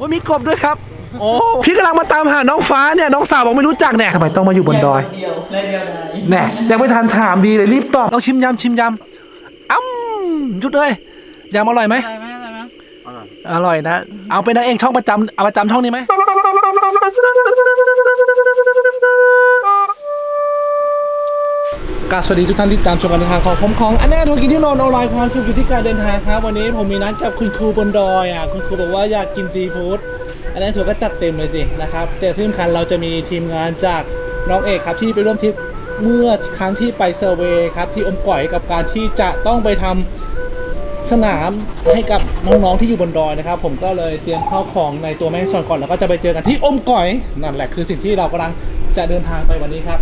ว่ามีกบด้วยครับ โอ้พี่กำลังมาตามหาน้องฟ้าเนี่ยน้องสาวบอกไม่รู้จักเนี่ยทำไมต้องมาอยู่บนดอยเดียวและเดียวดายแน่ยังไม่ทันถามดีเลยรีบตอบลองชิมยำชิมยำอ้ำจุดเลยยำอร่อยไหมอะไรไหมอะไรไหมอร่อยนะ เอาเป็นนางเอกช่องประจำเอาประจำช่องนี้ไหม กราบสวัสดีทุกท่านที่ตามชมการเดินทางของผมของอันแน่ทัวร์กินที่นอนออนไลน์ความสุขอยู่ที่การเดินทางครับ วันนี้ผมมีนัดกับคุณครูบนดอยอะคุณครูบอกว่าอยากกินซีฟู้ดอันแน่ทัวร์ก็จัดเต็มเลยสินะครับแต่ที่สำคัญเราจะมีทีมงานจากน้องเอกครับที่ไปร่วมทริปเมื่อครั้งที่ไปเซอร์เวย์ครับที่อมก่อยกับการที่จะต้องไปทำสนามให้กับน้องๆที่อยู่บนดอยนะครับผมก็เลยเตรียมข้าวของในตัวแม่งสอนก่อนแล้วก็จะไปเจอกันที่อมก่อยนั่นแหละคือสิ่งที่เรากำลังจะเดินทางไปวันนี้ครับ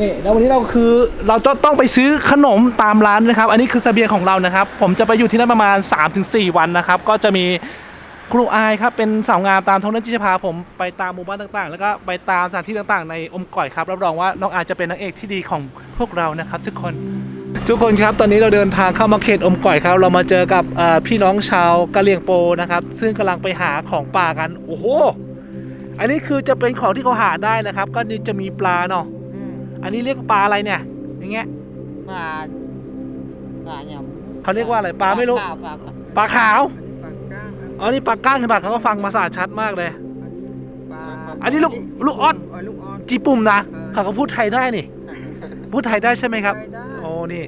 นี่แล้ววันนี้เราคือเราจะต้องไปซื้อขนมตามร้านนะครับ อันนี้คือสเสบียงของเรานะครับ ผมจะไปอยู่ที่นั่นประมาณ 3-4 วันนะครับ ก็จะมีครูอายครับเป็นสาวงามตามท้องเรื่องที่จะพาผมไปตามหมู่บ้านต่างๆ แล้วก็ไปตามสถานที่ต่างๆ ในอมก่อยครับรับรองว่าน้องอายจะเป็นนางเอกที่ดีของพวกเรานะครับ ทุกคนทุกคนครับตอนนี้เราเดินทางเข้ามาเขตอมก่อยครับ เรามาเจอกับพี่น้องชาวกะเหรี่ยงโปนะครับ ซึ่งกำลังไปหาของป่ากันโอ้โหอันนี้คือจะเป็นของที่เขาหาได้นะครับ ก็นี่จะมีปลาเนาะ อืมอันนี้เรียกปลาอะไรเนี่ย อย่างเงี้ย ปลาปลาหยำเขาเรียกว่าอะไรปลาไม่รู้ ปลาปลาปลาขาวปากก้างอ๋อ นี่ปลาก้างเห็นปะเขาก็ฟังภาษาชัดมากเลย ปลาอันนี้ลูกลูกออสเลูกออสจีปุ่มนะเขาก็พูดไทยได้นี่ พูดไทยได้ใช่ไหมครับ ได้ได้โอ้นี่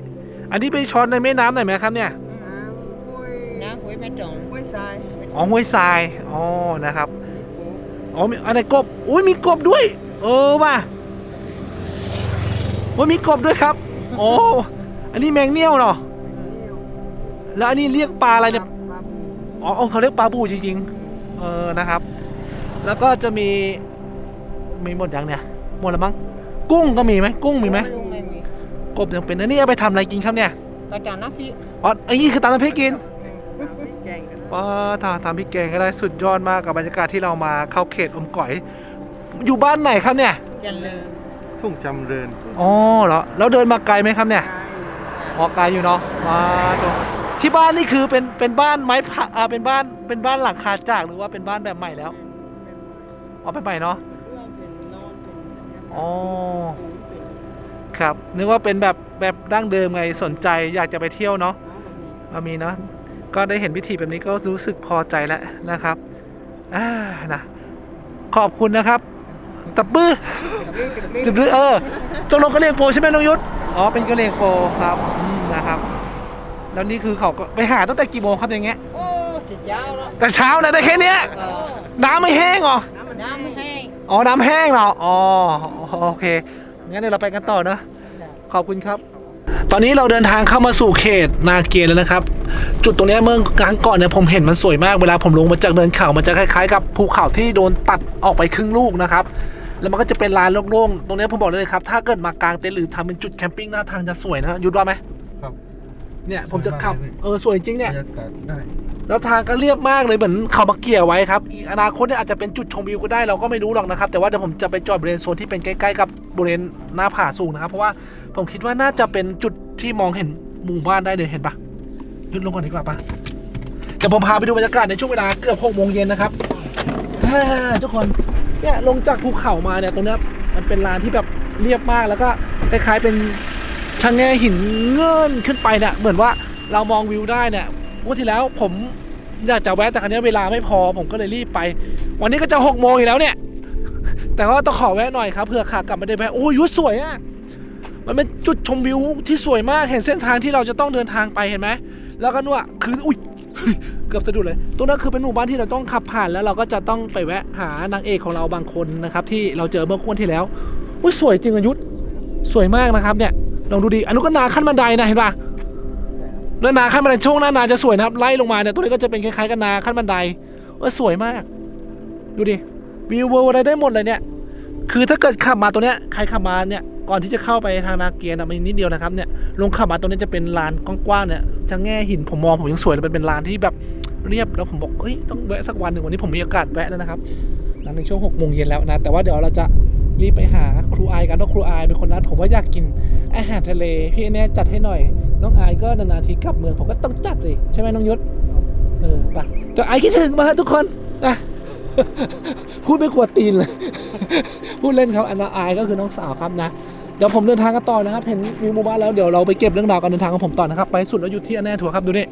อันนี้ไปช้อนในแม่น้ำหน่อยไหมครับเนี่ย น้ำห้วยน้ำคุยไม่ตรงห้วยทรายอ๋อห้วยทราย อ๋อ นะครับ นี่ปูอ๋อมีอะไรกบ อุ้ยมีกบด้วย เออว่ะ โอ้ยมีกบด้วยครับ โอ้อันนี้แมงเนียวเนาะเนียวแล้วอันนี้เรียกปลาอะไรเนี่ยปลาปูอ๋อเขาเรียกปลาบูจริงๆเออนะครับ แล้วก็จะมีมีหมดยังเนี่ยหมดแล้วมั้งกุ้งก็มีไหมกุ้งมีไหมกุ้งไม่มีกบยังเป็นอันนี้เอาไปทำอะไรกินครับเนี่ยกระจาน้ำพริกอ๋ออันนี้คือตำน้ำพริกกินน้ำพริกแกงกันนะว้าทำทำพริกแกงก็ได้สุดยอดมากกับบรรยากาศที่เรามาเข้าเขตอมก๋อย อยู่บ้านไหนครับเนี่ยยันลืม ทุ่งจำเริญอ๋อเหรอแล้วเดินมาไกลไหมครับเนี่ยใช่อ๋อไกลอยู่เนาะมาตัวที่บ้านนี่คือเป็นเป็นบ้านไม้ผะอ่าเป็นบ้านเป็นบ้านหลังคาจากหรือว่าเป็นบ้านแบบใหม่แล้วอ๋อเป็นใหม่เนาะเรื่องเป็นนอนเป็นอ๋อปูเป็นครับนึกว่าเป็นแบบแบบดั้งเดิมไงสนใจอยากจะไปเที่ยวเนาะน้ำแบบนี้มามีเนาะก็ได้เห็นพิธีแบบนี้ก็รู้สึกพอใจแล้วนะครับอ่านะขอบคุณนะครับ ตับบื้อกับเรื่องกับเรื่องจุดรือเออตกลงกะเหรี่ยงโปใช่ไหมน้องยุทธอ๋อเป็นกะเหรี่ยงโปครับอืมนะครับ แล้วนี่คือเขาก็ไปหาตั้งแต่กี่โมงครับอย่างเงี้ยโอ้ติดยาวแล้วแต่เช้านะได้แค่เนี้ยเออน้ำไม่แห้งเหรอน้ำมันน้ำไม่แห้งอ๋อน้ำแห้งเหรออ๋อโอเคงั้นเดี๋ยวเราไปกันต่อนะขอบคุณครับตอนนี้เราเดินทางเข้ามาสู่เขตนาเกียนแล้วนะครับ จุดตรงเนี้ยเมื่อครั้งก่อนเนี่ยผมเห็นมันสวยมากเวลาผมลงมาจากเนินเขา มันจะคล้ายๆ กับภูเขาที่โดนตัดออกไปครึ่งลูกนะครับ แล้วมันก็จะเป็นลานโล่งๆ ตรงเนี้ยผมบอกเลยครับ ถ้าเกิดมากางเต็นท์หรือทำเป็นจุดแคมปิ้งหน้าทางจะสวยนะยุดว่าไหมครับ เนี่ยผมจะขับสวยมากเลยพี่เออสวยจริงเนี่ยบรรยากาศได้ แล้วทางก็เรียบมากเลยเหมือนเขามาเกี่ยวไว้ครับอีกอนาคตเนี่ยอาจจะเป็นจุดชมวิวก็ได้เราก็ไม่รู้หรอกนะครับ แต่ว่าเดี๋ยวผมจะไปจอดบริเวณโซนที่เป็นใกล้ๆกับบริเวณหน้าผาสูงนะครับ เพราะว่าผมคิดว่าน่าจะเป็นจุดที่มองเห็นหมู่บ้านได้เลยเห็นปะหยุดลงก่อนดีกว่าปะเดี๋ยวผมพาไปดูบรรยากาศในช่วงเวลาเกือบหกโมงเย็นนะครับฮ่าทุกคน เนี่ยลงจากภูเขามาเนี่ยตรงเนี้ยมันเป็นลานที่แบบเรียบมากแล้วก็คล้ายๆเป็นชะแง่หินเงื่อนขึ้นไปเนี่ยเหมือนว่าเรามองวิวได้เนี่ยงวดที่แล้วผมอยากจะแวะแต่ครั้นี้เวลาไม่พอผมก็เลยรีบไป วันนี้ก็จะหกโมงอีกแล้วเนี่ย แต่ว่าต้องขอแวะหน่อยครับเผื่อขากลับมาได้แวะโอ้ยยุดสวยอะมันเป็นจุดชมวิวที่สวยมากเห็นเส้นทางที่เราจะต้องเดินทางไปเห็นไหมแล้วก็นู่นอะคืออุ้ย เกือบสะดุดเลย ตรงนั้นคือเป็นหมู่บ้านที่เราต้องขับผ่านแล้วเราก็จะต้องไปแวะหานางเอกของเราบางคนนะครับ ที่เราเจอเมื่อวันที่แล้วอุ้ยสวยจริงอะยุทธสวยมากนะครับเนี่ยลองดูดิอันนู้นก็นาขั้นบันไดนะเห็นปะแล้วนาขั้นบันไดช่วงหน้านาจะสวยนะครับไล่ลงมาเนี่ยตัวนี้ก็จะเป็นคล้ายๆ กับนาขั้นบันไดเออสวยมาก ดูดิวิวเวอร์อะไรได้หมดเลยเนี่ย คือถ้าเกิดขับมาตัวเนี้ยใครขับมาเนี่ยก่อนที่จะเข้าไปทางนาเกียนะมันนิดเดียวนะครับเนี่ยลงขับมาตรงนี้จะเป็นลานกว้างๆเนี่ยจะแง่หินผมมองผมยังสวยเลยมันเป็นลานที่แบบเรียบแล้วผมบอกเอ้ยต้องแวะสักวันหนึ่งวันนี้ผมมีโอกาสแวะแล้วนะครับหลังในช่วงหกโมงเย็นแล้วนะแต่ว่าเดี๋ยวเราจะรีบไปหาครูอายกันเพราะครูอายเป็นคนนัดผมว่าอยากกินอาหารทะเลพี่แน่จัดให้หน่อย น้องอายก็นานๆทีกลับเมืองผมก็ต้องจัดสิใช่ไหมน้องยศเออไปแต่อายคิดถึงมาทุกคนนะ พูดไม่กลัวตีนเลย พูดเล่นครับอันนาอายก็คือน้องสาวครับนะ เดี๋ยวผมเดินทางกันต่อนะครับ เห็นวิวหมู่บ้านแล้วเดี๋ยวเราไปเก็บเรื่องราวการเดินทางของผมต่อนะครับ ไปสุดแล้วหยุดที่อันแน่ทัวครับดูนี่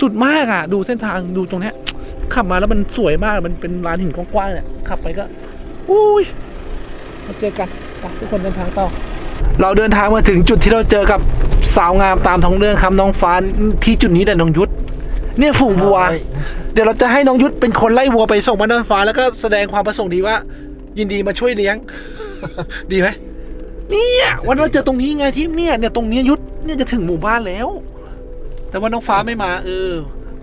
สุดมากอะ ดูเส้นทางดูตรงเนี้ยขับมาแล้วมันสวยมากมันเป็นลานหินกว้างๆเนี่ยขับไปก็อุ้ยมาเจอกันทุกคนเดินทางต่อ เราเดินทางมาถึงจุดที่เราเจอกับสาวงามตามท้องเรื่องครับน้องฟ้าที่จุดนี้แหละน้องยุทธ เนี่ยฝูงวัว เดี๋ยวเราจะให้น้องยุทธเป็นคนไล่วัวไปส่งบ้านน้องฟ้า แล้วก็แสดงความประสงค์ดีว่า ยินดีมาช่วยเลี้ยง ดีไหมเนี่ยวันนั้นเราเจอตรงนี้ไงที่เนี่ยเนี่ยตรงเนี้ยยุทธเนี่ยจะถึงหมู่บ้านแล้ว แต่ว่าน้องฟ้าไม่มา เออ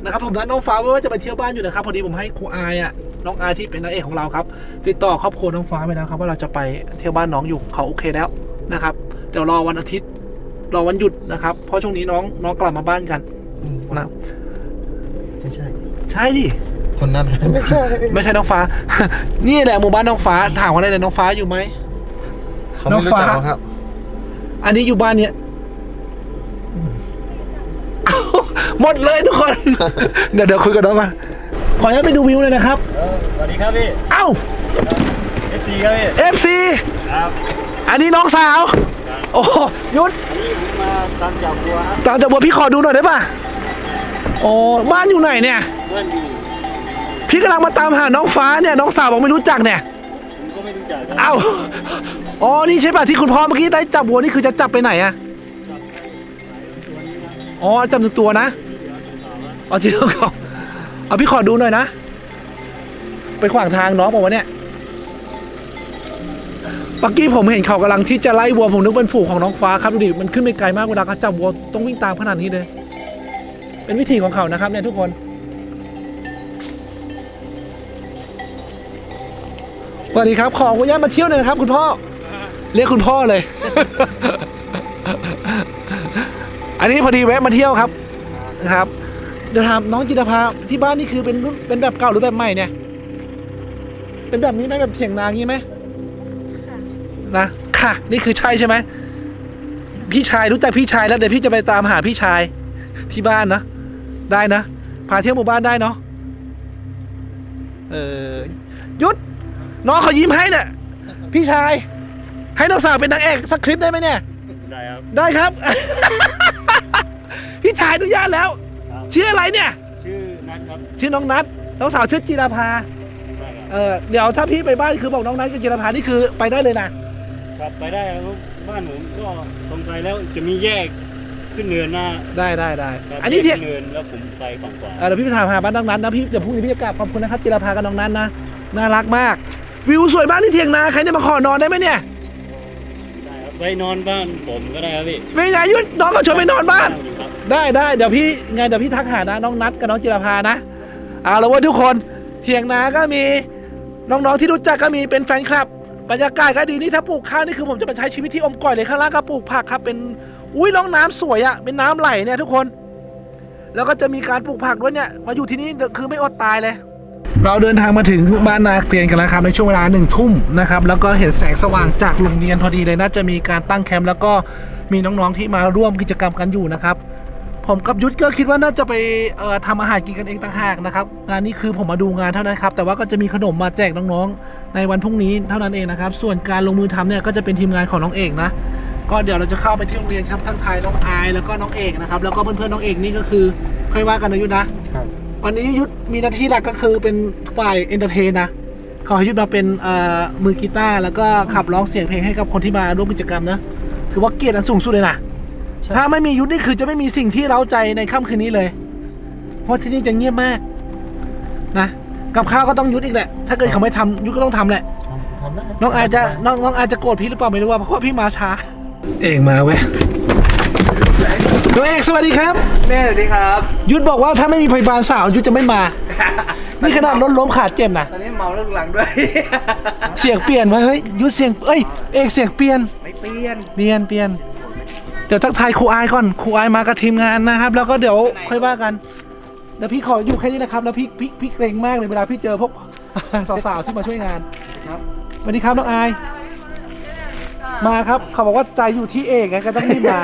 นะครับผมนัดน้องฟ้าไว้ว่าจะไปเที่ยวบ้านอยู่นะครับพอดีผมให้ครูอายอะน้องอายที่เป็นนางเอกของเราครับ ติดต่อครอบครัวน้องฟ้าไปแล้วครับ ว่าเราจะไปเที่ยวบ้านน้องอยู่เขาโอเคแล้วนะครับเดี๋ยวรอวันอาทิตย์รอวันหยุดนะครับ เพราะช่วงนี้น้องน้องกลับมาบ้านกันนะ ไม่ใช่ ใช่ดิ คนนั้น ไม่ใช่ ไม่ใช่น้องฟ้า นี่แหละหมู่บ้านน้องฟ้า ถามว่าอะไรเลยน้องฟ้าอยู่ไหม เขาไม่รู้จักหรอกครับ อันนี้อยู่บ้านเนี้ยหมดเลยทุกคน เดี๋ยวเดี๋ยวคุยกับน้องมาขออนุญาตไปดูวิวเลยนะครับสวัสดีครับพี่เอ้า เอฟซีครับพี่ FC ครับอันนี้น้องสาว โอ้ยุทธอันนี้ผมมาตามจับบัวครับ ตามจากบัวพี่ขอดูหน่อยได้ป่ะ โอ้บ้านอยู่ไหนเนี่ยเพื่อนอยู่พี่กำลังมาตามหาน้องฟ้าเนี่ยน้องสาวบอกไม่รู้จักเนี่ยผมก็ไม่รู้จักครับเอ้าอ๋อนี่ใช่ป่ะที่คุณพ่อเมื่อกี้ได้จับวัวนี่คือจะจับไปไหนอะอ๋อจับหนึ่งตัวนะเอาที่เขาเขาเอาพี่ขอดูหน่อยนะ ไปขวางทางน้องบอกว่าเนี่ยเมื่อกี้ผมเห็นเขากำลังที่จะไล่วัวผมนึกเป็นฝูงของน้องฟ้าครับดูดิมันขึ้นไปไกลมากเวลาเขาจับวัวต้องวิ่งตามขนาดนี้เลย เป็นวิธีของเขานะครับเนี่ยทุกคนสวัสดีครับ ขออนุญาตมาเที่ยวหน่อยนะครับ คุณพ่อ เรียกคุณพ่อเลย อันนี้พอดีแวะมาเที่ยวครับนะครับเดี๋ยวถามน้องจิตรภาที่บ้านนี่คือเป็นรุ่นเป็นแบบเก่าหรือแบบใหม่เนี่ย เป็นแบบนี้ไหมแบบเถียงนางี้ไหมนะค่ะ นี่คือใช่ใช่ไหมพี่ชายรู้จักพี่ชายแล้วเดี๋ยวพี่จะไปตามหาพี่ชายที่บ้านนะ ได้นะ พาเที่ยวหมู่บ้านได้เนาะ เออหยุดน้องเขายิ้มให้เนี่ยพี่ชาย ให้น้องสาวเป็นนางเอกสักคลิปได้ไหมเนี่ย ได้ครับ ได้ครับ พี่ชายอนุญาตแล้ว ครับ ชื่ออะไรเนี่ย ชื่อนัทครับชื่อน้องนัทน้องสาวชื่อจีราภา ใช่ครับเออเดี๋ยวถ้าพี่ไปบ้านคือบอกน้องนัทกับจีราภานี่คือไปได้เลยนะครับไปได้ครับบ้านผมก็ตรงไปแล้วจะมีแยก ขึ้นเนินหน้าได้ได้ได้ครับอันนี้แยเที่ยกขึ้นเนินแล้วผมไปฝั่งขวาเออเดี๋ยวพี่ไปถามหาบ้านน้องนัทนะพี่เดี๋ยวพรุ่งนี้พี่จะกลับขอบคุณนะครับจีราภากับน้องนัทนะน่ารักมาก วิวสวยมากที่เถียงนาใครเนี่ยมาขอนอนได้ไหมเนี่ยได้ครับไปนอนบ้านผมก็ได้ครับพี่ไม่ไงยุทธน้องก็ชวนไปนอนบ้านอยู่ครับได้ได้เดี๋ยวพี่ไงเดี๋ยวพี่ทักหานะน้องนัดกับน้องจิรภานะเอาละเว่าทุกคนเถียงนาก็มีน้องๆที่รู้จักก็มีเป็นแฟนคลับ บรรยากาศก็ดีนี่ถ้าปลูกข้าวนี่คือผมจะไปใช้ชีวิตที่อมก่อยเลยข้างล่างก็ปลูกผักครับเป็น อุ้ยน้องน้ำสวยอะเป็นน้ำไหลเนี่ยทุกคน แล้วก็จะมีการปลูกผักด้วยเนี่ย มาอยู่ที่นี่คือไม่อดตายเลย เราเดินทางมาถึงบ้านนาเกลียนกันแล้วครับในช่วงเวลาหนึ่งทุ่มนะครับ แล้วก็เห็นแสงสว่างจากโรงเรียนพอดีเลยน่าจะมีการตั้งแคมป์แล้วก็มีน้องๆที่มาร่วมกิจกรรมกันอยู่นะครับผมกับยุทธก็คิดว่าน่าจะไปทำอาหารกินกันเองต่างหากนะครับงานนี้คือผมมาดูงานเท่านั้นครับแต่ว่าก็จะมีขนมมาแจกน้องๆ ในวันพรุ่งนี้เท่านั้นเองนะครับ ส่วนการลงมือทำเนี่ยก็จะเป็นทีมงานของน้องเอกนะ ก็เดี๋ยวเราจะเข้าไปที่โรงเรียนครับทั้งไทยน้องอายแล้วก็น้องเอกนะครับ แล้วก็เพื่อนๆน้องเอกนี่ก็คือค่อยว่ากันนะยุทธนะ ครับวันนี้ยุทธมีหน้าที่หลักก็คือเป็นฝ่ายเอนเตอร์เทนนะเขาให้ยุทธมาเป็นเอ่อมือกีตาร์แล้วก็ขับร้องเสียงเพลงให้กับคนที่มาร่วมกิจกรรมนะถือว่าเกียรติอันสูงสุดเลยนะถ้าไม่มียุทธนี่คือจะไม่มีสิ่งที่เร้าใจในค่ำคืนนี้เลย เพราะที่นี่จะเงียบมากนะกับข้าวก็ต้องยุทธอีกแหละ ถ้าเกิดเขาไม่ทำยุทธก็ต้องทำแหละ ทำได้น้องอาจจะน้องน้องอาจจะโกรธพี่หรือเปล่าไม่รู้ว่าเพราะว่าพี่มาช้า เอกมาเว้ยน้องเอกสวัสดีครับ แม่สวัสดีครับ ยุทธบอกว่าถ้าไม่มีพยาบาลสาวยุทธจะไม่มา นี่ขนาดรถล้มขาดเจ็บนะ ตอนนี้เมาเรื่องหลังด้วย เสียงเปลี่ยนไว้เฮ้ยยุทธเสียงเอ้ยเอกเสียงเปลี่ยนไม่เปลี่ยนเปลี่ยนเปลี่ยนเดี๋ยวทักทายครูอายก่อนครูอายมากับทีมงานนะครับ แล้วก็เดี๋ยวค่อยว่ากันเดี๋ยวพี่ขออยู่แค่นี้นะครับ แล้วพี่พี่พี่เกรงมากเลยเวลาพี่เจอพวก สาวๆที่มาช่วยงานครับสวัสดีครับน้องอาย มาครับเขาบอกว่าใจอยู่ที่เอกไงก็ต้องรีบมา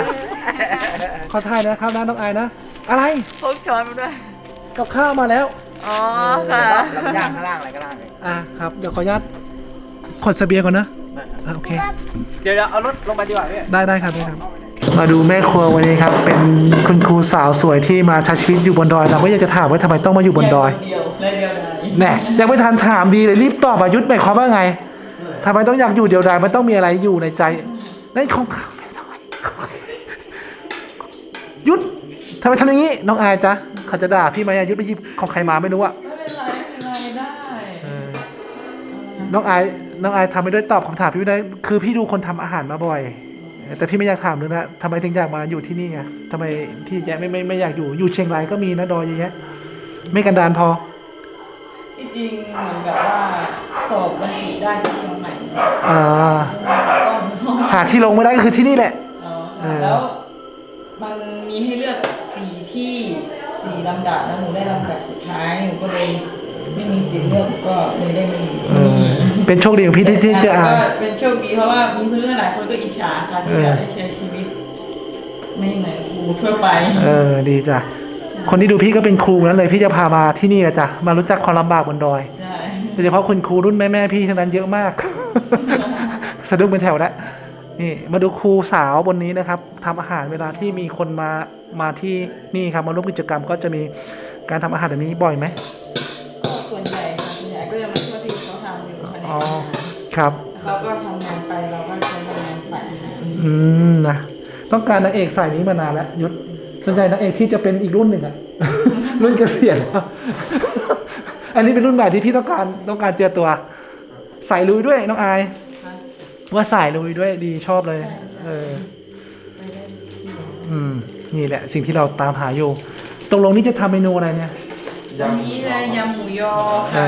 ขอถ่ายนะครับนะน้องอายนะ อะไรพกช้อนมาด้วย กับข้าวมาแล้ว อ๋อค่ะลำย่างข้างล่างอะไรก็ล่างเลยอะครับ เดี๋ยวขออนุญาตขนเสบียงก่อนนะอะโอเคเดี๋ยวเดี๋ยวเอารถลงมาดีกว่าพี่ ได้ได้ครับได้ครับ มาดูแม่ครัววันนี้ครับ เป็นคุณครูสาวสวยที่มาใช้ชีวิตอยู่บนดอยเราก็อยากจะถามว่าทำไมต้องมาอยู่บนดอย เดียวและเดียวดาย แน่ยังไม่ทันถามดีเลยรีบตอบอายุทธหมายความว่าไง ทำไมต้องอยากอยู่เดียวดายมันต้องมีอะไรอยู่ในใจนั่นของเขายุทธทำไมทำอย่างนี้น้องอายจ๊ะเขาจะด่าพี่ไหมอายุทธไปหยิบของใครมาไม่รู้อะไม่เป็นไรไม่เป็นไรได้เออน้องอายน้องอายทำไปด้วยตอบคำถามพี่ไม่ได้ คือพี่ดูคนทำอาหารมาบ่อย แต่พี่ไม่อยากถามเลยนะทำไมถึงอยากมาอยู่ที่นี่ไงทำไมที่แจ๊ไม่ไม่ไม่อยากอยู่อยู่เชียงรายก็มีนะดอยเยอะแยะไม่กันดานพอ ที่จริงเหมือนแบบว่าสอบบรรจุได้ที่เชียงใหม่ อ่าต้องหาที่ลงไม่ได้ก็คือที่นี่แหละ อ๋อเอค่ะอแล้วมันมีให้เลือกสี่ที่สี่ลำดับแล้วหนูได้ลำดับสุดท้ายหนูก็เลยไม่มีสิทธิ์เลือกก็เลยได้มาอยู่เอที่นี่อเป็นโชคดีของพี่ที่ที่เจะอ่านก็เป็นโชคดีเพราะว่ามีเพื่อนหลายคนก็อิจฉาค่ะที่เออแบบได้ใช้ชีวิต ไม่เหมือนครูทั่วไป เออ ดีจ้ะ คนที่ดูพี่ก็เป็นครูนั้นเลย พี่จะพามาที่นี่แหละจ้ะ มารู้จักความลำบากบนดอย ได้ โดยเฉพาะคุณครูรุ่นแม่แม่ๆพี่ทั้งนั้นเยอะมาก สะดุ้งเป็นแถวแล้วนี่มาดูครูสาวบนนี้นะครับทำอาหารเวลาที่มีคนมามาที่นี่ครับมาร่วมกิจกรรมก็จะมีการทำอาหารแบบนี้บ่อยไหมก็ส่วนใหญ่ค่ะส่วนใหญ่ก็จะมาช่วยพี่เขาทำอยู่ภายในอ๋ออาหารครับเขาก็ทำงานไปเราก็ใช้ทำงานฝ่ายอาหารอืมนะต้องการนางเอกสายนี้มานานแล้วยุทธส่วนใหญ่นางเอกพี่จะเป็นอีกรุ่นหนึ่งอะรุ่นเกษียณอันนี้เป็นรุ่นใหม่ที่พี่ต้องการต้องการเจอตัว สายลุยด้วยน้องอาย ว่าสายลุยด้วยดีชอบเลย เออ อืม นี่แหละ สิ่งที่เราตามหาอยู่ตกลงนี้จะทำเมนูอะไรเนี่ยอันนี้เลยยำหมูยอเอค่ะ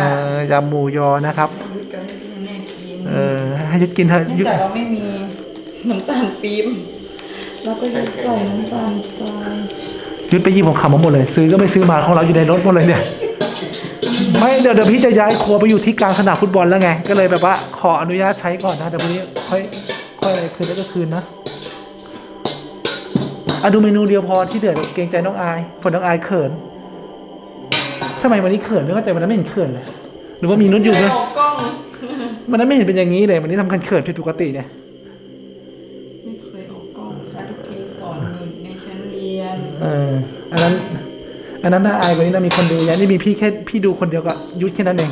อยำหมูยอนะครับ ยุดกับให้พี่แน่กินเออ ให้ยุทธกินเถอะเนื่องยุทธจากเราไม่มีน้ำตาลปี๊บเราก็จะใส่น้ำตาลทรายยุทธไปหยิบของเขามาหมดเลย ซื้อก็ไม่ซื้อมาของเราอยู่ในรถหมดเลยเนี่ย ไม่เดี๋ยวเดี๋ยวพี่จะย้ายครัวไปอยู่ที่กลางสนามฟุตบอลแล้วไง ก็เลยแบบว่าขออนุญาตใช้ก่อนนะเดี๋ยววันนี้ค่อยค่อยอะไรคืนแล้วก็คืนนะอะดูเมนูเดียวพอที่เหลือเกรงใจน้องอายผลน้องอายเขินทำไมวันนี้เขินไม่เข้าใจวันนั้นไม่เห็นเขินเลยหรือว่ามีนุชอยู่ไม่ไหมออกกล้องวันนั้นไม่เห็นเป็นอย่างนี้เลยวันนี้ทำกันเขินผิดปกติเนี่ยไม่เคยออกกล้องค่ะทุกทีสอนอยู่ในชั้นเรียนเอออันนั้น อันนั้นน่าอายกว่านี้นะมีคนดูยังนี่มีพี่แค่พี่ดูคนเดียวก็ยุทธแค่นั้นเอง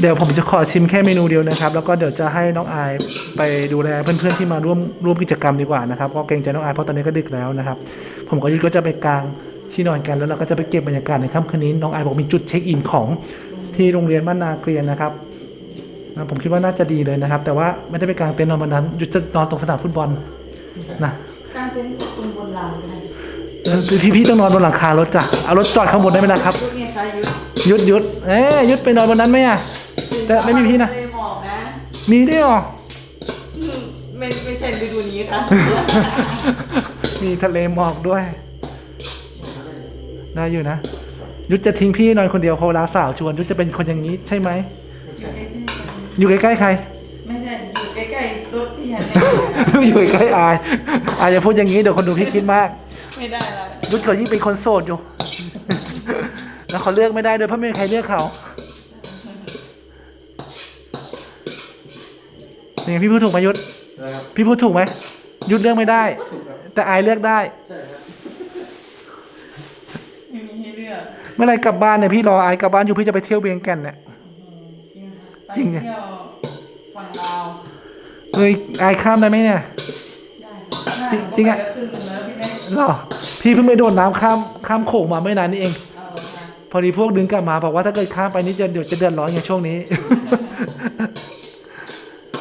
เดี๋ยวผมจะขอชิมแค่เมนูเดียวนะครับ แล้วก็เดี๋ยวจะให้น้องอายไปดูแลเพื่อนๆที่มาร่วมร่วมกิจกรรมดีกว่านะครับก็เกรงใจน้องอายเพราะตอนนี้ก็ดึกแล้วนะครับ ผมกับยุทธก็จะไปกลางที่นอนกันแล้วเราก็จะไปเก็บบรรยากาศในค่ำคืนนี้น้องอายบอกมีจุดเช็คอินของที่โรงเรียนบ้านนาเกรียนนะครับผมคิดว่าน่าจะดีเลยนะครับ แต่ว่าไม่ได้ไปกลางเต็นท์นอนวันนั้นยุทธจะนอนตรงสนามฟุตบอล นะการเป็นตรงบนรางก็ได้เออพี่พี่ต้องนอนบนหลังคารถจ้ะเอารถจอดข้างบนได้ไหมล่ะครับ พวกนี้ค่ะยุดยุดยุดเอ๊ยยุดไปนอนบนนั้นไหมอะ แต่ไม่มีพี่นะ ไม่หมอกนะมีด้วยเหรอ อืมไม่ไม่ใช่ฤดูนี้ค่ะ มีทะเลหมอกด้วย ได้อยู่นะ ยุทธจะทิ้งพี่นอนคนเดียวพอเวลาสาวชวน ยุทธจะเป็นคนอย่างนี้ใช่ไหม อยู่ใกล้ๆใคร ไม่ใช่อยู่ใกล้ๆรถพี่ฮันเนี่ย อยู่ใกล้อายอายอย่าพูดอย่างนี้เดี๋ยวคนดูพี่คิดมากไม่ได้ละยุทธเขายิ่งเป็นคนโสดอยู่ แล้วเขาเลือกไม่ได้ด้วยเพราะไม่มีใครเลือกเขาเป็นไงพี่พูดถูกไหมยุทธนะครับพี่พูดถูกไหมยุทธเลือกไม่ได้แต่อายเลือกได้ไม่มีให้เลือกเมื่อไหรกลับบ้านเนี่ยพี่รออายกลับบ้านอยู่พี่จะไปเที่ยวเวียงแก่นเนี่ย จริงค่ะจริงไปไงเที่ยวฝั่งลาว เฮ้ยอายข้ามได้ไหมเนี่ยได้ค่ะจริงจริงอะได้ขึ้นแล้วพี่แม่หรอพี่เพิ่งไปโดดน้ำข้ามข้ามโขงมาไม่นานนี่เอง เอาค่ะพอดีพวกดึงกลับมาบอกว่าถ้าเกิดข้ามไปนี่จะเดี๋ยวจะเดือดร้อนอย่างช่วงนี้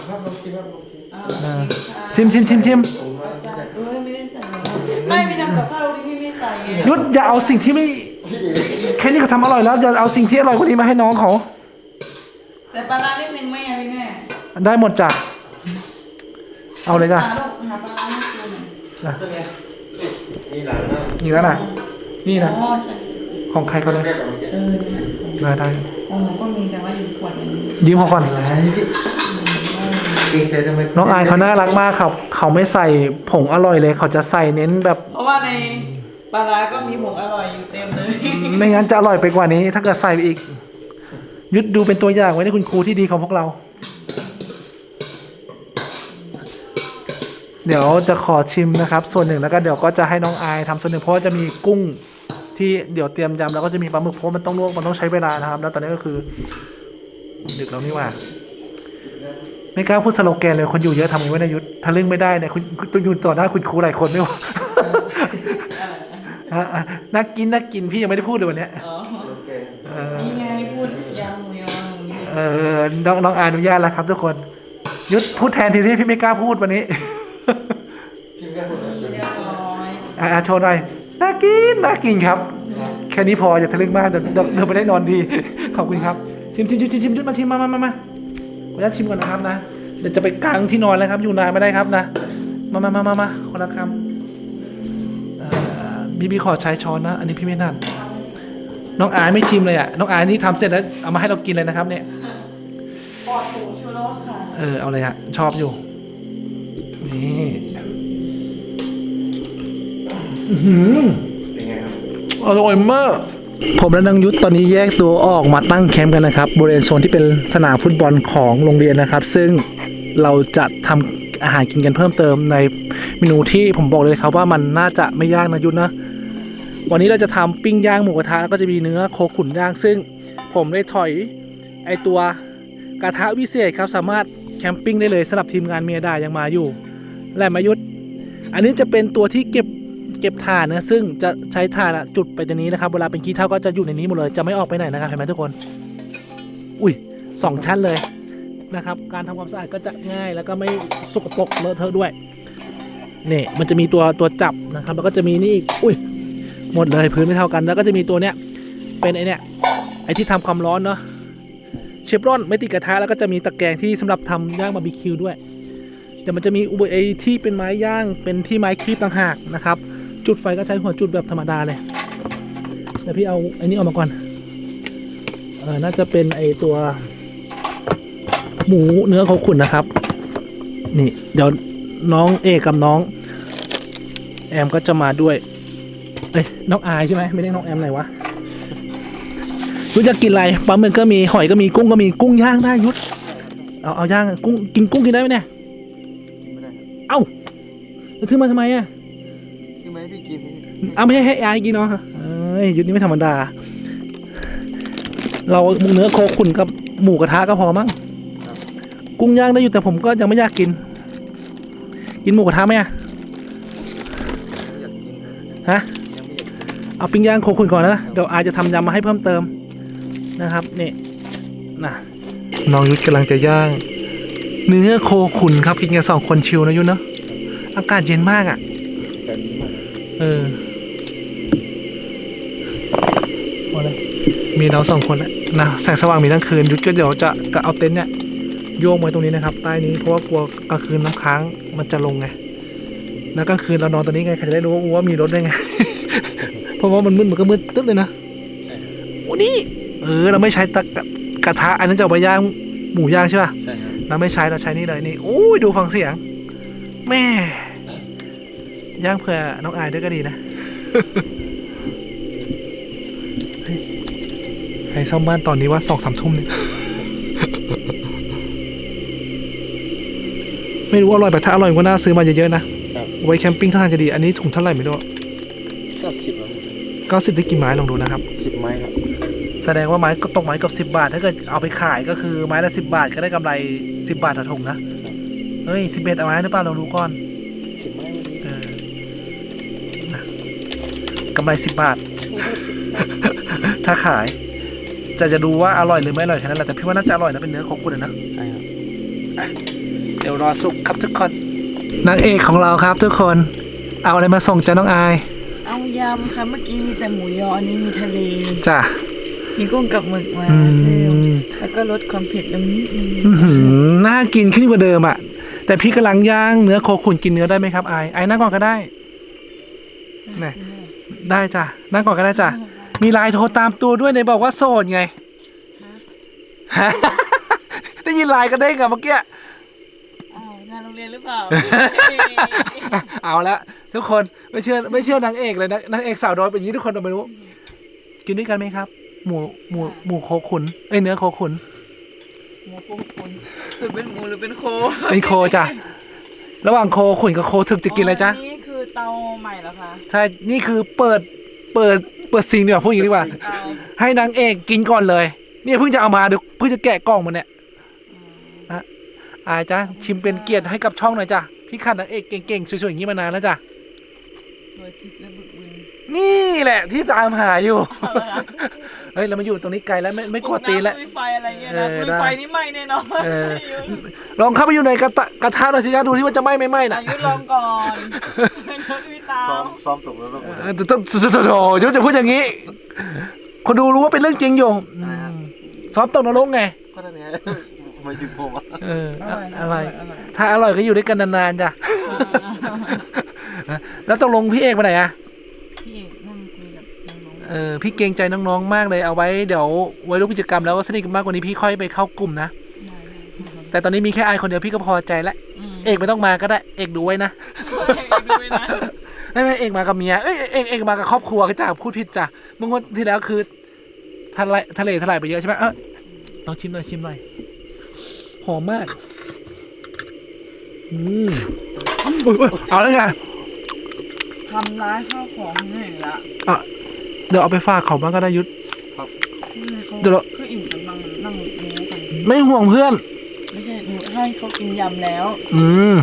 ครับลองชิมครับลองชิมเอาอ่าจริงค่ะชิมชิมชิมชิมผมว่าจ้ะเอ้ยไม่ได้ใส่หรอกไม่ไม่ทำกับข้าวที่พี่ไม่ใส่ไงยุทธอย่าเอาสิ่งที่ไม่แค่นี้เขาทำอร่อยแล้วอย่าเอาสิ่งที่อร่อยกว่านี้มาให้น้องเขาใส่ปลาร้านิดนึงไหมอะพี่แม่ได้หมดจ้ะ เอาเลยจ้ะหาลูกหาปลาร้าให้กินนะนี่หลังนะอีกแล้วนะนี่นะอ๋อใช่ของใครเขาเลยเรียกเอาเมื่อกี้เออเนี่ยได้ได้อ๋อก็มีแต่ว่าอยู่ขวดอย่างนี้ยืมเขาก่อน อะไรพี่เกรงใจทำไมน้องอายเขาน่ารักมากครับ เขาไม่ใส่ผงอร่อยเลย เขาจะใส่เน้นแบบเพราะว่าในปลาร้าก็มีผงอร่อยอยู่เต็มเลยไม่งั้นจะอร่อยไปกว่านี้ ถ้าเกิดใส่ไปอีก ยุดดูเป็นตัวอย่างไว้ให้คุณครูที่ดีของพวกเรา เดี๋ยวจะขอชิมนะครับ ส่วนหนึ่งแล้วก็เดี๋ยวก็จะให้น้องอายทำส่วนหนึ่งเพราะว่าจะมีกุ้งที่เดี๋ยวเตรียมยำแล้วก็จะมีปลาหมึกเพราะมันต้องลวกมันต้องใช้เวลานะครับ แล้วตอนนี้ก็คือ ดึกแล้วนี่หว่า ไม่กล้าพูดสโลแกนเลยคนอยู่เยอะทำไงไม่ได้ยุทธทะลึ่งไม่ได้เนี่ยคุณคุณต้องอยู่ต่อหน้าคุณครูหลายคนไม่ว่าอะอะน่ากินน่ากินพี่ยังไม่ได้พูดเลยวันเนี้ยอ๋อเออนี่ไงพูดยำหมูยอหมูยอ เออน้องน้องอนุญาตแล้วครับ ทุกคน ยุทธพูดแทนทีที่พี่ไม่กล้าพูดวันนี้ พี่แม่พูดอะไรเรียบร้อยอะอะโชว์หน่อยน่ากินน่ากินครับ แค่นี้พออย่าทะลึ่งมากเดี๋ยวเดี๋ยวเดี๋ยวไม่ได้นอนดี ขอบคุณครับ ชิมชิมชิมชิมชิมยุทธมาชิมมามามามาขออนุญาตชิมก่อนนะครับนะ เดี๋ยวจะไปกางที่นอนแล้วครับ อยู่นานไม่ได้ครับนะ มามามามามาคนละคำเอ่อบีบีขอใช้ช้อนนะ อันนี้พี่ไม่นัดน้องอายไม่ชิมเลยอะ น้องอายนี่ทำเสร็จแล้วเอามาให้เรากินเลยนะครับเนี่ย ปอดผงชูรสค่ะ เออเอาเลยฮะชอบอยู่ นี่อื้อหือเป็นไงครับอร่อยมาก ผมและนางยุทธตอนนี้แยกตัวออกมาตั้งแคมป์กันนะครับ บริเวณโซนที่เป็นสนามฟุตบอลของโรงเรียนนะครับ ซึ่งเราจะทำอาหารกินกันเพิ่มเติมในเมนูที่ผมบอกเลยครับว่ามันน่าจะไม่ยากนะยุทธนะ วันนี้เราจะทำปิ้งย่างหมูกระทะแล้วก็จะมีเนื้อโคขุนย่าง ซึ่งผมได้ถอยไอตัวกระทะวิเศษครับสามารถแคมปิ้งได้เลยสำหรับทีมงานเมียดายังมาอยู่ แหลมายุทธอันนี้จะเป็นตัวที่เก็บเก็บถ่านนะซึ่งจะใช้ถ่านอะจุดไปตรงนี้นะครับเวลาเป็นขี้เท่าก็จะอยู่ในนี้หมดเลยจะไม่ออกไปไหนนะครับเห็นไหมทุกคน อุ้ยสองชั้นเลยนะครับ การทำความสะอาดก็จะง่ายแล้วก็ไม่สกปรกเลอะเทอะด้วยนี่มันจะมีตัวตัวจับนะครับ แล้วก็จะมีนี่อีกอุ้ยหมดเลยพื้นไม่เท่ากัน แล้วก็จะมีตัวเนี้ยเป็นไอเนี้ยไอที่ทำความร้อนเนาะเชฟรอนไม่ติดกระทะแล้วก็จะมีตะแกรงที่สำหรับทำย่างบาร์บีคิวด้วย เดี๋ยวมันจะมีอุปไอที่เป็นไม้ย่างเป็นที่ไม้คีบต่างหากนะครับ จุดไฟก็ใช้หัวจุดแบบธรรมดาเลยเดี๋ยวพี่เอาไอ้นี่ออกมาก่อนเออน่าจะเป็นไอตัว หมูเนื้อเขาขุนนะครับ นี่เดี๋ยวน้องเอกกับน้อง แอมก็จะมาด้วยเอ้ยน้องอายใช่ไหมไม่ได้น้องแอมไหนวะยุทธจะกินอะไรปลาหมึกก็มีหอยก็มีกุ้งก็มีกุ้งย่างได้ยุทธเอาเอาย่างกุ้งกินกุ้งกินได้ไหมเนี่ย เอ้าแล้วซื้อมาทำไมอะซื้อไหมาให้พี่กินเอาไม่ใช่ให้อายกินเนาะเอ้ยยุทธนี่ไม่ธรรมดา เราเนื้อโคขุนกับหมูกระทะก็พอมั้งกุ้งย่างได้อยู่แต่ผมก็ยังไม่อยากกิน กินหมูกระทะไหมอะอยากกินฮะ ยังไม่อยากกินเอาปิ้งย่างโคขุนก่อนนะเดี๋ยวอาจจะทำยำมาให้เพิ่มเติมนะครับนี่นะน้องยุทธกำลังจะย่าง เนื้อโคขุนครับกินกันสองคนชิวนะยุทธเนาะอากาศเย็นมากอะ่ะแต่ดีมากเออพอเลยมีเราสองคนแล้วนะแสงสว่างมีทั้งคืนยุทธก็เดี๋ยวจะก็เอาเต็นท์เนี่ยโยงไว้ตรงนี้นะครับ ใต้นี้เพราะว่ากลัวกลางคืนน้ำค้างมันจะลงไงแล้วกลางคืนเรานอนตรงนี้ไงใครจะได้รู้ว่าว่ามีรถได้ไง เพราะว่ามันมืดมันก็มืดตึ๊บเลยนะโอ้นี่เออเราไม่ใช้ตะกะกระทะอันนั้นจะเอาไปย่างหมูย่างใช่ป่ะใช่ครับ เราไม่ใช้เราใช้นี่เลยนี่โอ้ยดูฟังเสียง แม่ย่างเผื่อน้องอายด้วยก็ดีนะเฮ้ยใครซ่อมบ้านตอนนี้ว่าสองสามทุ่มเนี่ยไม่รู้อร่อยแต่ถ้าอร่อยก็น่าซื้อมาเยอะๆนะครับไว้แคมปิ้งท่าทางจะดี อันนี้ถุงเท่าไหร่ไม่รู้ก็สิบแล้วก็สิบได้กี่ไม้ลองดูนะครับสิบไม้ครับ แสดงว่าไม้ก็ตกไม้เกับสิบาท ถ้าเกิดเอาไปขายก็คือไม้ละสิบาทก็ได้กำไรสิบาทต่อถุงนะเฮ้ยสิบเอ็ดเอาไม้หรือเปล่าลองดูก่อนสิบไม้วันนี้เออนะกำไรสิบบาท ถ้าขาย จะจะดูว่าอร่อยหรือไม่อร่อยแค่นั้นแหละแต่พี่ว่าน่าจะอร่อยนะเป็นเนื้อของคุณอะนะใช่ครับเดี๋ยวรอสุกครับทุกคนนางเอกของเราครับทุกคน เอาอะไรมาส่งจ้าน้องอาย เอายำค่ะเมื่อกี้มีแต่หมูยออันนี้มีทะเลจ้ะ มีกุ้งกับหมึกมาอืเพิ่มมแล้วก็ลดความเผ็ดลงนิดนึงอื้อหือน่ากินขึ้นกว่าเดิมอะ แต่พี่กำลังย่างเนื้อโคขุนกินเนื้อได้ไหมครับไอายไอายนั่งก่อนก็ได้นี่ได้จ้ะนั่งก่อนก็ได้จ้ะมีไลน์โทรตามตัวด้วยในบอกว่าโสดไงฮะได้ยินไลน์ก็ได้กับเมื่อกี้เรียนหรือเปล่า เอาละทุกคนไม่เชื่อไม่เชื่อนางเอกเลยนะนางเอกสาวน้อยเป็นอย่างนี้ทุกคนเราไม่รู้ กินด้วยกันไหมครับ หมูหมูหมูโคขุนเอ้ยเนื้อโคขุนหมูกุ้งคุณคือเป็นหมูหรือเป็นโคเป็นโคจ้ะระหว่างโคขุนกับโคถึกจะกินอะไรจ๊ะอันนี้คือเตาใหม่เหรอคะใช่นี่คือเปิดเปิดเปิดซิงดีกว่าพูดอย่างนี้ดีกว่าเตาให้นางเอกกินก่อนเลย เนี่ยเพิ่งจะเอามาเดี๋ยวเพิ่งจะแกะกล่องมันเนี่ยนะอายจ้ะชิมเป็นเกียรติให้กับช่องหน่อยจ้ะพี่ขัดนางเอกเก่งๆสวยๆอย่างนี้มานานแล้วจ้ะสวยทิพย์และบึกบึ นนี่แหละที่ตามหาอยู่ เฮ้ยเรามาอยู่ตรงนี้ไกลแล้วไม่ไม่กลัวตีนแล้วน้ำลุยไฟอะไรเงี้ยนะเออลุยได้ไฟนี่ไหม้แน่นอนเออลองเข้าไปอยู่ในกระทะกระทะหน่อยสิจ้าดูที่ว่าจะไหม้ไม่ไหม้น่ะอายุลองก่อนน้ำลุยเตาซ้อมซ้อมตกแล้วลงมาเออต้องโถโถจะพูดอย่างนี้ คนดูรู้ว่าเป็นเรื่องจริงอยู่อืมซ้อมตกนรกไงก็นั่นไงไม่ถึงผมอะเอออะอะไร ถ้าอร่อยก็อยู่ด้วยกันนานๆจ้ะแล้วตกลงพี่เอกไปไหนอะ พี่เอกนั่งคุยกับน้อง เออพี่เกรงใจน้องๆมากเลยเอาไว้เดี๋ยวไว้รู้กิจกรรมแล้วสนิทกันมากกว่านี้พี่ค่อยไปเข้ากลุ่มนะๆได้ๆแต่ตอนนี้มีแค่ไอายคนเดียวพี่ก็พอใจแล้วอืมเอกไม่ต้องมาก็ได้เอกดูไว้นะเอกด้วยนะไม่ไม่เอกมากับเมียเอ้ยเอกเอกมากับครอบครัวก็จ้าพูดผิดจ้ะเมื่องวดที่แล้วคือทะเลทะเลทลายไปเยอะใช่ไหมเออลองชิมหน่อยชิมหน่อยหอมมากอืมอุ๊ยอุ๊ยเอาแล้วไงทำร้ายข้าวของเหนื่อยละ อะ เดี๋ยวเอาไปฝากเขาบ้างก็ได้ยุทธเขาเดี๋ยวเรา คืออิ่มกันบ้างนั่งรู้กัน ไม่ห่วงเพื่อน ไม่ใช่หนูให้เขากินยำแล้วอืม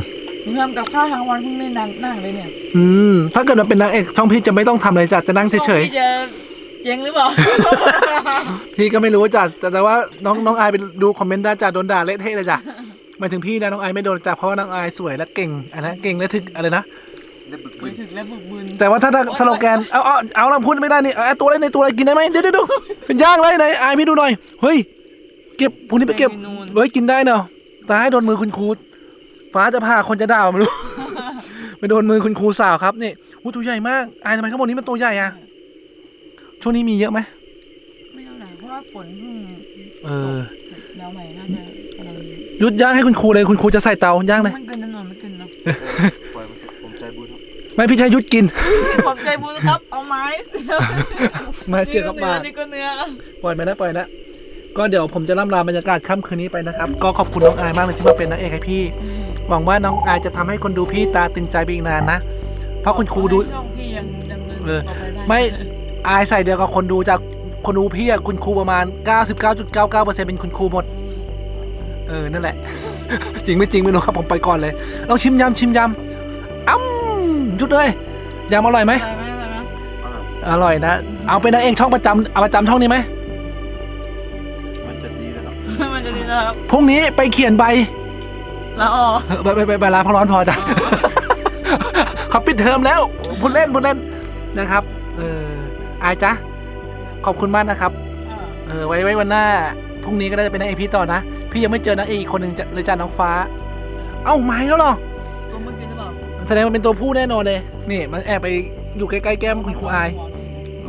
หนูทำกับข้าวทั้งวันเพิ่งได้นั่งนั่งเลยเนี่ยอืม ถ้าเกิดมันเป็นนางเอกช่องพี่จะไม่ต้องทำอะไรจ้ะจะนั่งเฉยพี่จะเจ๊งหรือเปล่า ๆ พี่ก็ไม่รู้จ้ะแต่แต่ว่าน้องน้องอายไปดูคอมเมนต์ได้จ้ะโดนด่าเละเทะเลยจ้ะหมายถึงพี่นะน้องอายไม่โดนจ้ะเพราะว่าน้องอายสวยและเก่งอะไรนะเก่งและถึกอะไรนะเล็บบึก ไปบึนถึงแล้วบึกบึนแต่ว่าถ้าถ้าสโลแกน เอาเอาเอาเราพูดไม่ได้นี่เอาเอาตัวอะไรในตัวอะไรกินได้ไหมเดี๋ยวเดี๋ยวเดี๋ยวเป็นย่างไรไหนอายพี่ดูหน่อย เฮ้ย เก็บพวกนี้ไปเก็บ เฮ้ย กินได้เนาะตายโดนมือคุณครูฟ้าจะพาคนจะด่าไม่รู้ ไปโดนมือคุณครูสาวครับนี่หูตัวใหญ่มาก อายทำไมข้างบนนี้มันตัวใหญ่อะช่วงนี้มีเยอะไหมไม่เอาหนาเพราะว่าฝนเพิ่งเออแนวใหม่น่าจะกำลังดียุดย่างให้คุณครูเลยคุณครูจะใส่เตาย่างเลยมันเกินถนนไม่เกินเนาะ ไม่พี่ชายยุดกินผมใจบุญครับ เอาไม้เสียมาเสียกับมา นี่ก็เนื้อ ปล่อยไปนะปล่อยนะ ก็เดี๋ยวผมจะล่ำลาบรรยากาศค่ำคืนนี้ไปนะครับ ก็ขอบคุณน้องอายมากเลยที่มาเป็นนางเอกให้พี่ หวังว่าน้องอายจะทำให้คนดูพี่ตาตึงใจไปอีกนานนะ เพราะคุณครูดู ช่องพี่ยังดำเนินเออต่อไปได้ ไม่ อายใส่เดียวกับคนดูจากคนดูพี่อะคุณครูประมาณ 99.99%เป็นคุณครูหมด เออ นั่นแหละ จริงไม่จริงไม่รู้ครับผมไปก่อนเลยลองชิมยำชิมยำอ้ำ จุดเลยยำอร่อยไหมอะไรไหมอะไรไหมอร่อยอร่อยนะ เอาเป็นนางเอกช่องประจำเอาประจำช่องนี้ไหมมันจะดีนะครับ มันจะดีนะครับพรุ่งนี้ไปเขียนใบลาออกเออไปไปไปไปลาเพราะร้อนพอจ้ะเขาปิดเทอมแล้วพูดเล่นพูดเล่นนะครับ เอออายจ้ะขอบคุณมากนะครับ เออไว้ไว้วันหน้าพรุ่งนี้ก็ได้เป็นนางเอกพี่ต่อนะ พี่ยังไม่เจอนางเอกอีกคนหนึ่งจะเลยจ้าน้องฟ้า เอ้าไม่แล้วเหรอตัวเมื่อ ดงมันเป็นตัวผู้แน่นอนเลย นี่มันแอบไปอยู่ใกล้ๆแก้มคุณครูอาย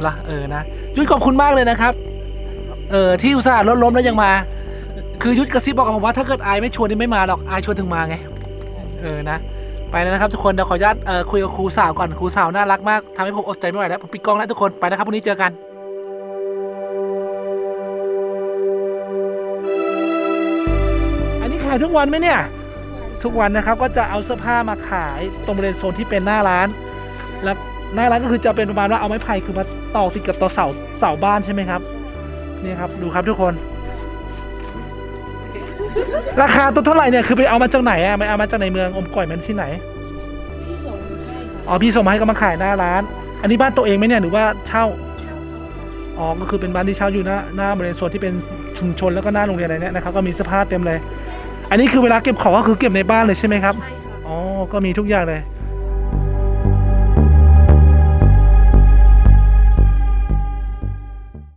ละเออนะยุทธขอบคุณมากเลยนะครับ เออที่อุตส่าห์ลดล้มแล้วยังมา คือยุทธกระซิบบอกกับผมว่าถ้าเกิดอายไม่ชวนนี่ไม่มาหรอกอายชวนถึงมาไง เออนะไปแล้วนะครับทุกคนเดี๋ยวขออนุญาตเอ่อคุยกับครูสาวก่อนครูสาวน่ารักมากทำให้ผมอดใจไม่ไหวแล้วผมปิดกล้องแล้วทุกคนไปนะครับพรุ่งนี้เจอกันอันนี้ขายทุกวันไหมเนี่ย ทุกวันนะครับ ก็จะเอาเสื้อผ้ามาขายตรงบริเวณโซนที่เป็นหน้าร้าน แล้วหน้าร้านก็คือจะเป็นประมาณว่าเอาไม้ไผ่คือมาต่อติดกับตัวเสาเสาบ้านใช่ไหมครับนี่ครับดูครับทุกคน ราคาตัวเท่าไหร่เนี่ยคือไปเอามาจากไหนอะไปเอามาจากในเมืองอมก่อยมันที่ไหนพี่ส่งให้ค่ะอ๋อพี่ส่งมาให้ก็มาขายหน้าร้าน อันนี้บ้านตัวเองไหมเนี่ยหรือว่าเช่าอ๋อก็คือเป็นบ้านที่เช่าอยู่หน้าหน้าบริเวณโซนที่เป็นชุมชนแล้วก็หน้าโรงเรียนอะไรเนี่ยนะครับก็มีเสื้อผ้าเต็มเลย อันนี้คือเวลาเก็บของก็คือเก็บในบ้านเลยใช่ไหมครับ ใช่ค่ะ อ๋อ ก็มีทุกอย่างเลย